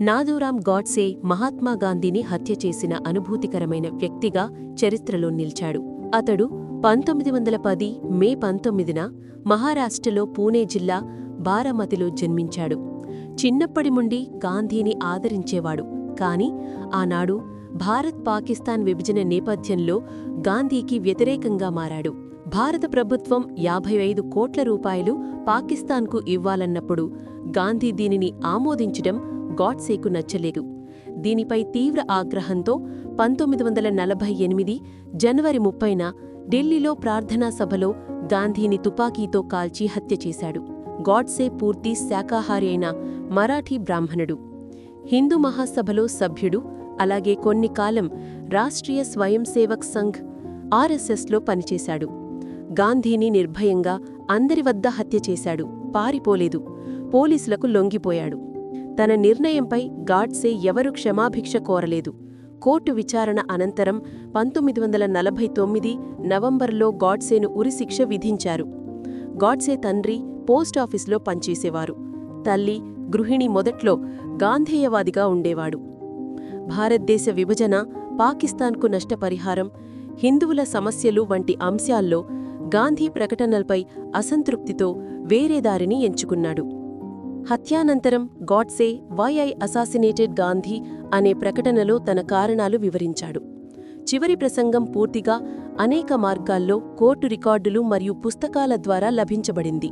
నాదూరాం గాడ్సే మహాత్మా గాంధీని హత్య చేసిన అనుభూతికరమైన వ్యక్తిగా చరిత్రలో నిలిచాడు. అతడు పంతొమ్మిది వందల పది మే పంతొమ్మిదిన మహారాష్ట్రలో పూణే జిల్లా బారామతిలో జన్మించాడు. చిన్నప్పటి నుండి గాంధీని ఆదరించేవాడు. కాని ఆనాడు భారత్ పాకిస్తాన్ విభజన నేపథ్యంలో గాంధీకి వ్యతిరేకంగా మారాడు. భారత ప్రభుత్వం యాభై ఐదు కోట్ల రూపాయలు పాకిస్తాన్కు ఇవ్వాలన్నప్పుడు గాంధీ దీనిని ఆమోదించడం గాడ్సేకు నచ్చలేదు. దీనిపై తీవ్ర ఆగ్రహంతో పంతొమ్మిది వందల నలభై ఎనిమిది జనవరి ముప్పైన ఢిల్లీలో ప్రార్థనా సభలో గాంధీని తుపాకీతో కాల్చి హత్య చేశాడు. గాడ్సే పూర్తి శాకాహారి అయిన మరాఠీ బ్రాహ్మణుడు. హిందూ మహాసభలో సభ్యుడు అలాగే కొన్ని కాలం రాష్ట్రీయ స్వయం సేవక్ సంఘ్ ఆర్ఎస్ఎస్లో పనిచేశాడు. గాంధీని నిర్భయంగా అందరి వద్ద హత్య చేశాడు. పారిపోలేదు. పోలీసులకు లొంగిపోయాడు. తన నిర్ణయంపై గాడ్సే ఎవరు క్షమాభిక్ష కోరలేదు. కోర్టు విచారణ అనంతరం పంతొమ్మిది వందల నలభై తొమ్మిది నవంబర్లో గాడ్సేను ఉరిశిక్ష విధించారు. గాడ్సే తండ్రి పోస్టాఫీసులో పనిచేసేవారు. తల్లి గృహిణి మొదట్లో గాంధేయవాదిగా ఉండేవాడు. భారతదేశ విభజన పాకిస్తాన్కు నష్టపరిహారం హిందువుల సమస్యలు వంటి అంశాల్లో గాంధీ ప్రకటనలపై అసంతృప్తితో వేరే దారిని ఎంచుకున్నాడు. హత్యానంతరం Godse why I assassinated Gandhi అనే ప్రకటనలో తన కారణాలు వివరించాడు. చివరి ప్రసంగం పూర్తిగా అనేక మార్గాల్లో కోర్టు రికార్డులు మరియు పుస్తకాల ద్వారా లభించబడింది.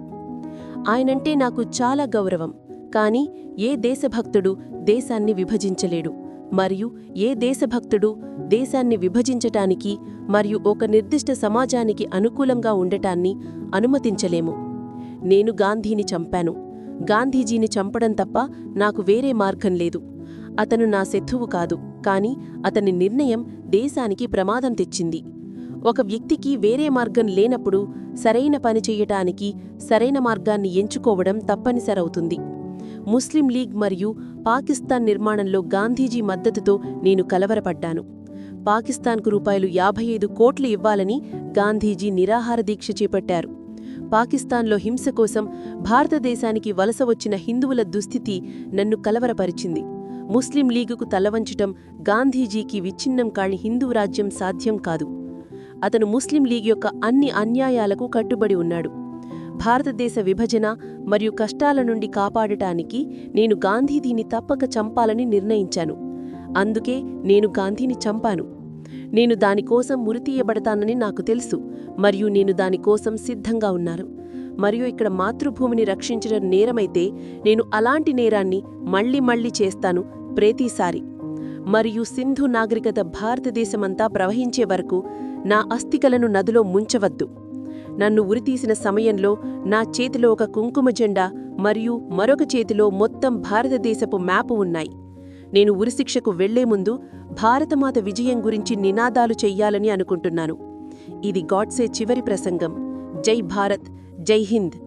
ఆయనంటే నాకు చాలా గౌరవం కాని ఏ దేశభక్తుడు దేశాన్ని విభజించలేడు మరియు ఏ దేశభక్తుడు దేశాన్ని విభజించటానికి మరియు ఒక నిర్దిష్ట సమాజానికి అనుకూలంగా ఉండటాన్ని అనుమతించలేము. నేను గాంధీని చంపాను. గాంధీజీని చంపడం తప్ప నాకు వేరే మార్గం లేదు. అతను నా శత్రువు కాదు కాని అతని నిర్ణయం దేశానికి ప్రమాదం తెచ్చింది. ఒక వ్యక్తికి వేరే మార్గం లేనప్పుడు సరైన పని చెయ్యటానికి సరైన మార్గాన్ని ఎంచుకోవడం తప్పనిసరవుతుంది. ముస్లిం లీగ్ మరియు పాకిస్తాన్ నిర్మాణంలో గాంధీజీ మద్దతుతో నేను కలవరపడ్డాను. పాకిస్తాన్కు రూపాయలు యాభై ఐదు కోట్లు ఇవ్వాలని గాంధీజీ నిరాహార దీక్ష చేపట్టారు. పాకిస్తాన్లో హింస కోసం భారతదేశానికి వలస వచ్చిన హిందువుల దుస్థితి నన్ను కలవరపరిచింది. ముస్లిం లీగుకు తలవంచటం గాంధీజీకి విచ్ఛిన్నం కాని హిందూ రాజ్యం సాధ్యం కాదు. అతను ముస్లిం లీగ్ యొక్క అన్ని అన్యాయాలకు కట్టుబడి ఉన్నాడు. భారతదేశ విభజన మరియు కష్టాల నుండి కాపాడటానికి నేను గాంధీదీని తప్పక చంపాలని నిర్ణయించాను. అందుకే నేను గాంధీని చంపాను. నేను దానికోసం మురితీయబడతానని నాకు తెలుసు మరియు నేను దానికోసం సిద్ధంగా ఉన్నాను మరియు ఇక్కడ మాతృభూమిని రక్షించడం నేరమైతే నేను అలాంటి నేరాన్ని మళ్ళీ మళ్ళీ చేస్తాను ప్రతిసారి. మరియు సింధు నాగరికత భారతదేశమంతా ప్రవహించే వరకు నా అస్థికలను నదిలో ముంచవద్దు. నన్ను ఉరితీసిన సమయంలో నా చేతిలో ఒక కుంకుమ జెండా మరియు మరొక చేతిలో మొత్తం భారతదేశపు మ్యాపు ఉన్నాయి. నేను ఉరిశిక్షకు వెళ్ళే ముందు భారతమాత విజయం గురించి నినాదాలు చెయ్యాలని అనుకుంటున్నాను. ఇది గాడ్సే చివరి ప్రసంగం. జై భారత్ జై హింద్.